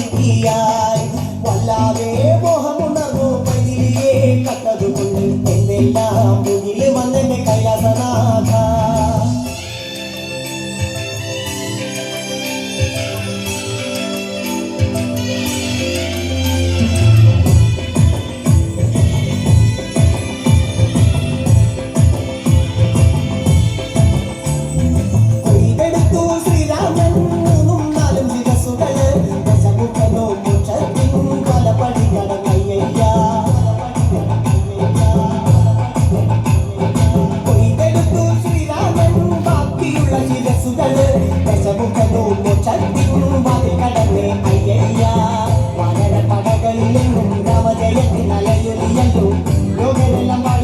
দেখিয়া quería tú, lo que de la mano.